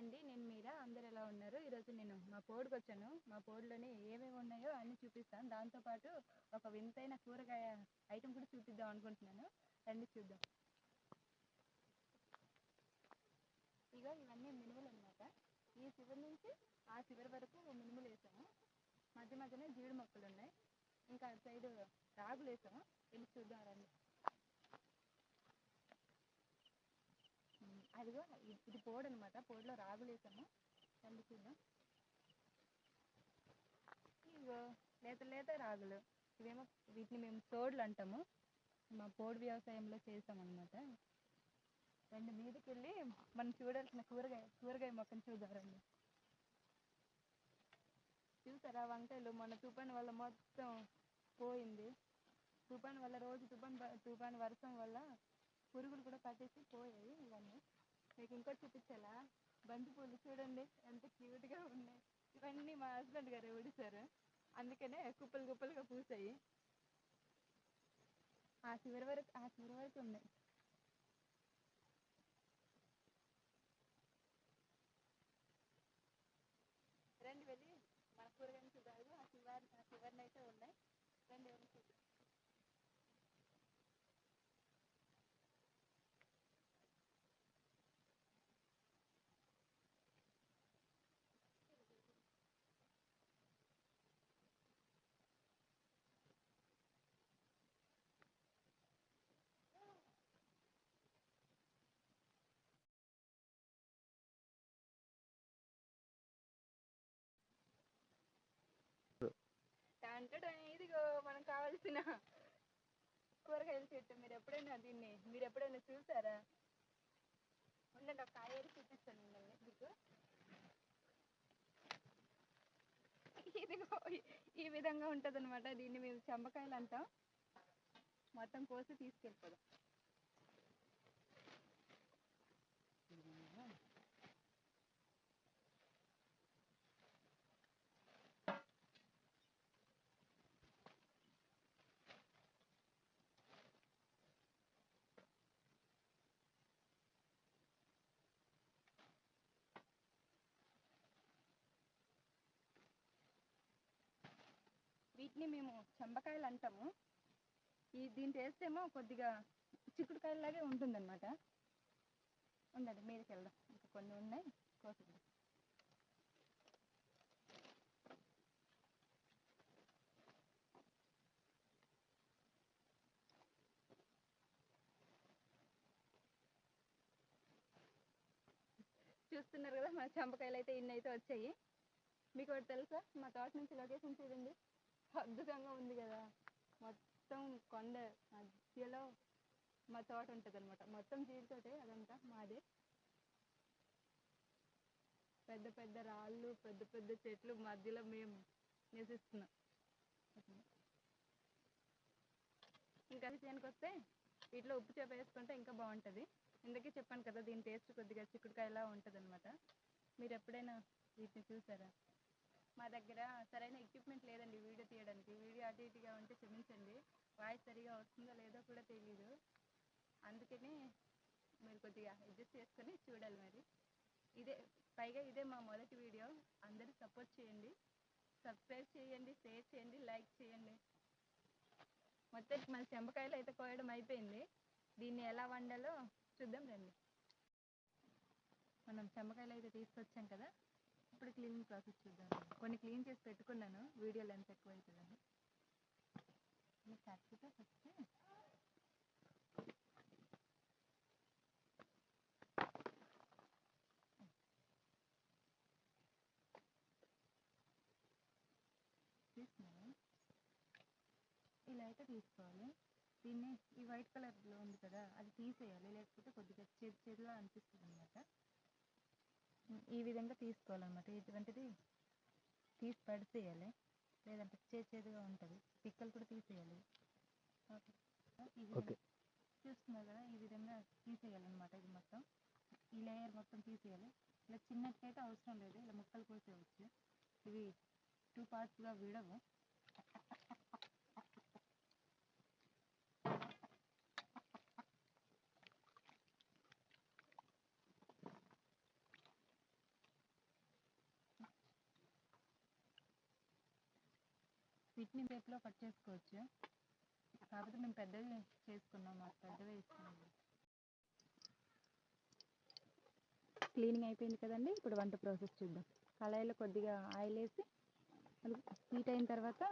అండి. నేను మీరా? అందరు ఎలా ఉన్నారు? ఈరోజు నేను మా పోడుకు వచ్చాను మా పోడులోనే ఏమేమి ఉన్నాయో అన్ని చూపిస్తాను. దాంతోపాటు ఒక వింతైన కూరగాయ ఐటెం కూడా చూపిద్దాం అనుకుంటున్నాను. రండి చూద్దాం. ఇగో ఇవన్నీ మినుములు అనమాట ఈ చివరి నుంచి ఆ చివరి వరకు మినుములు వేసాము మధ్య మధ్యన జీడి మొక్కలు ఉన్నాయి. ఇంకా అటు సైడ్ రాగులు వేసాము వెళ్ళి చూద్దాం రండి. అదిగో ఇది పోడు అనమాట పోడులో రాగులు వేసాము. ఇదిగో ఇగో లేత లేత రాగులు. ఇవేమో వీటిని మేము తోడులు అంటాము. మా పోడు వ్యవసాయంలో చేసామన్నమాట రెండు మీదకి వెళ్ళి మనం చూడాల్సిన కూరగాయ కూరగాయ మొక్కను చూద్దారండి చూసారా వంకాయలు? మొన్న తుఫాన్ వల్ల మొత్తం పోయింది. తుఫాన్ వల్ల రోజు తుఫాన్ తుఫాన్ వర్షం వల్ల పురుగులు కూడా పట్టేసి పోయాయి ఇవన్నీ. మీకు ఇంకోటి చూపించాలా? బంతి పూలు చూడండి ఎంత క్యూట్గా ఉన్నాయి. ఇవన్నీ మా హస్బెండ్ గారు ఊడిశారు. అందుకనే కుప్పలు కుప్పలుగా పూసాయి. ఆ చివరి వరకు ఆ చివరి వరకు ఉన్నాయి. రండి వెళ్ళి మన కూరగాయలు చూడాలి. ఆ చివరి ఆ చివరినైతే ఉన్నాయి. రండి వెళ్ళి చూద్దాం టంటడా ఇదిగో మనకు కావాల్సిన కూరగాయల చెట్టు మీరు ఎప్పుడైనా దీన్ని మీరు ఎప్పుడైనా చూసారా? ఉండండి ఒక కాయ చూపిస్తాను మిమ్మల్ని మీకు. ఇదిగో ఈ- ఈ విధంగా ఉంటుంది అనమాట దీన్ని మేము చెంబకాయలు అంటాం. మొత్తం కోసి తీసుకెళ్ళిపోదాం. వీటిని మేము చెంబకాయలు అంటాము ఈ దీని టేస్ట్ ఏమో కొద్దిగా చిక్కుడుకాయలాగే ఉంటుందన్నమాట. ఉండండి మీదకి వెళ్దాం. ఇంకా కొన్ని ఉన్నాయి కోసుకుందాం. చూస్తున్నారు కదా మా చంపకాయలు అయితే ఇన్ని అయితే వచ్చాయి. మీకు ఒకటి తెలుసా? మా తోట నుంచి లొకేషన్ చూడండి. అద్భుతంగా ఉంది కదా. మొత్తం కొండ మధ్యలో మా తోట ఉంటుంది అనమాట మొత్తం జీడితోటే అదంతా మాదే. పెద్ద పెద్ద రాళ్ళు పెద్ద పెద్ద చెట్లు మధ్యలో మేము నివసిస్తున్నాం. ఇంకా విషయానికి వస్తే వీటిలో ఉప్పు చేప వేసుకుంటే ఇంకా బాగుంటుంది. ఇందుకే చెప్పాను కదా దీని టేస్ట్ కొద్దిగా చిక్కుడుకాయలా ఉంటుంది అనమాట మీరు ఎప్పుడైనా వీటిని చూసారా? మా దగ్గర సరైన ఎక్విప్మెంట్ లేదండి వీడియో తీయడానికి. వీడియో అటు ఇటుగా ఉంటే క్షమించండి. వాయిస్ సరిగా వస్తుందో లేదో కూడా తెలియదు అందుకని మీరు కొద్దిగా అడ్జస్ట్ చేసుకొని చూడాలి మరి. ఇదే పైగా ఇదే మా మొదటి వీడియో. అందరూ సపోర్ట్ చేయండి. సబ్స్క్రైబ్ చేయండి షేర్ చేయండి లైక్ చేయండి. మొత్తానికి మన చెంపకాయలు అయితే కోయడం అయిపోయింది. దీన్ని ఎలా వండాలో చూద్దాం రండి. మనం చెంపకాయలు అయితే తీసుకొచ్చాం కదా. ఇప్పుడు క్లీనింగ్ ప్రాసెస్ చూద్దాం. కొన్ని క్లీన్ చేసి పెట్టుకున్నాను. వీడియో లెంత్ ఎక్కువ అవుతుందని కరెక్ట్గా ఫస్ట్ తీసుకున్నాను ఇలా అయితే తీసుకోవాలి. దీన్ని ఈ వైట్ కలర్లో ఉంది కదా అది తీసేయాలి. లేకపోతే కొద్దిగా చేదు చేదులా అనిపిస్తుంది అనమాట ఈ విధంగా తీసుకోవాలన్నమాట. ఇటువంటిది తీసి పడిసేయాలి. లేదంటే చేదు చేదుగా ఉంటుంది. పిక్కలు కూడా తీసేయాలి. ఓకే. చూస్తున్నారు కదా ఈ విధంగా తీసేయాలన్నమాట ఇది మొత్తం. ఈ లేయర్ మొత్తం తీసేయాలి. ఇలా చిన్నటికైతే అవసరం లేదు. ఇలా ముక్కలు కోసేయచ్చు. ఇవి టూ పార్ట్స్గా విడవు. వీటిని షేప్లో కట్ చేసుకోవచ్చు. కాకపోతే మేము పెద్దవి చేసుకున్నాం మాకు పెద్దవే ఇస్తున్నాం క్లీనింగ్ అయిపోయింది కదండి ఇప్పుడు వంట ప్రాసెస్ చూద్దాం. కళాయిలో కొద్దిగా ఆయిల్ వేసి హీట్ అయిన తర్వాత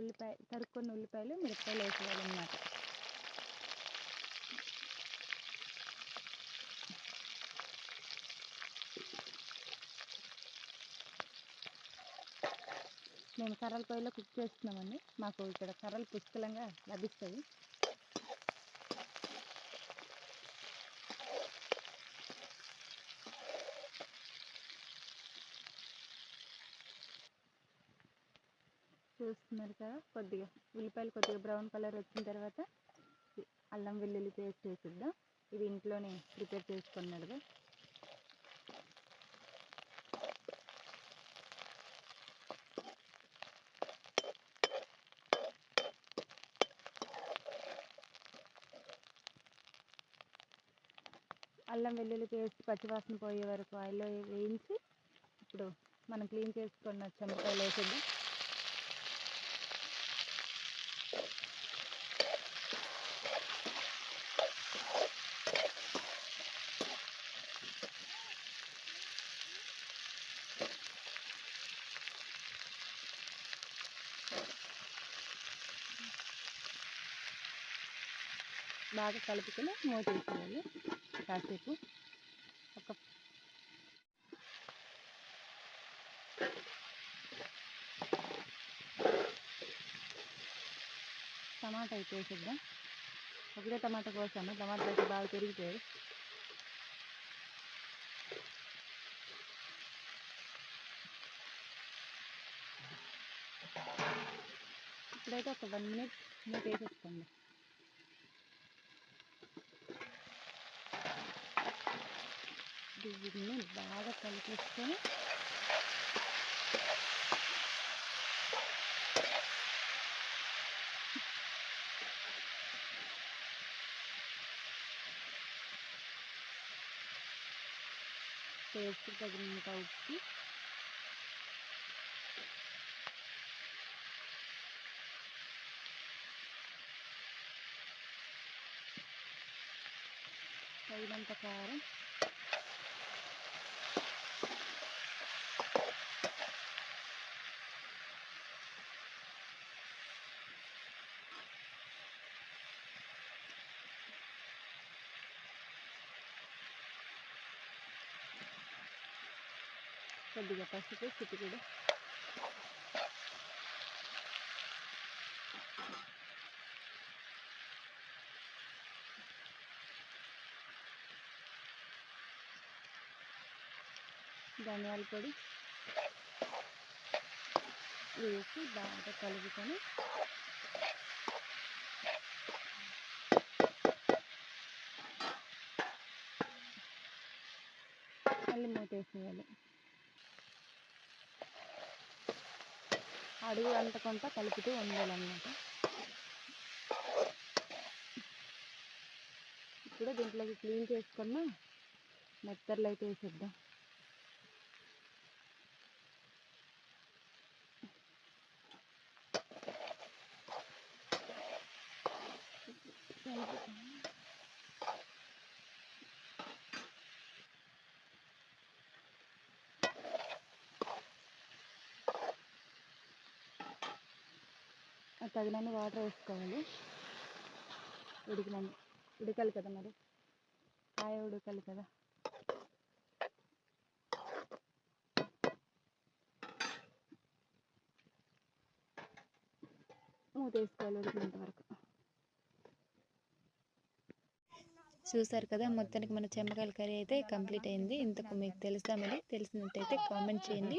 ఉల్లిపాయ తరుక్కున్న ఉల్లిపాయలు మిరపకాయలు వేసేయాలన్నమాట. మేము కర్రల పొయ్యిలో కుక్ చేస్తున్నామండి. మాకు ఇక్కడ కర్రలు పుష్కలంగా లభిస్తాయి. చూస్తున్నారు కదా కొద్దిగా ఉల్లిపాయలు కొద్దిగా బ్రౌన్ కలర్ వచ్చిన తర్వాత అల్లం వెల్లుల్లి పేస్ట్ వేసిద్దాం. ఇది ఇంట్లోనే ప్రిపేర్ చేసుకున్నది అల్లం వెల్లుల్లి పేస్ట్ పచ్చివాసన పోయే వరకు ఆయిల్లో వేయించి ఇప్పుడు మనం క్లీన్ చేసుకున్న చెంపకాయలు వేసేద్దాం. బాగా కలుపుకొని మూత వేసేయాలి కాసేపు ఒక టమాటా అయితే వేసేద్దాం. ఒకటే టమాటా కోసాము. టమాటా అయితే బాగా పెరిగిపోయాయి. ఇప్పుడైతే ఒక వన్ మినిట్ మూత వేసేసుకోండి. దీన్ని బాగా కలిపిస్తే టేస్ట్ తగినంత ఉప్పు. తగినంత కారం. కొద్దిగా పసుపు చిటికెడు. ధనియాల పొడి వేసి బాగా కలుపుకొని మళ్ళీ మూతేసేయాలి అడుగు అంటకుండా కలుపుతూ ఉండాలన్నమాట. ఇప్పుడు దీంట్లోకి క్లీన్ చేసుకున్న మెత్తర్లు అయితే వేసేద్దాం. తగినన్ని వాటర్ వేసుకోవాలి. ఉడికినన్ని ఉడకాలి కదా మరి? కాయ ఉడకాలి కదా? మూత వేసుకోవాలి ఉడికినంత వరకు. చూసారు కదా మొత్తానికి మన చెమ్మకాయల కర్రీ అయితే కంప్లీట్ అయింది. ఇంతకు మీకు తెలుసా మరి? తెలిసినట్టయితే కామెంట్ చేయండి.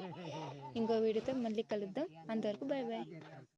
ఇంకో వీడియోతో మళ్ళీ కలుద్దాం. అంతవరకు బాయ్ బాయ్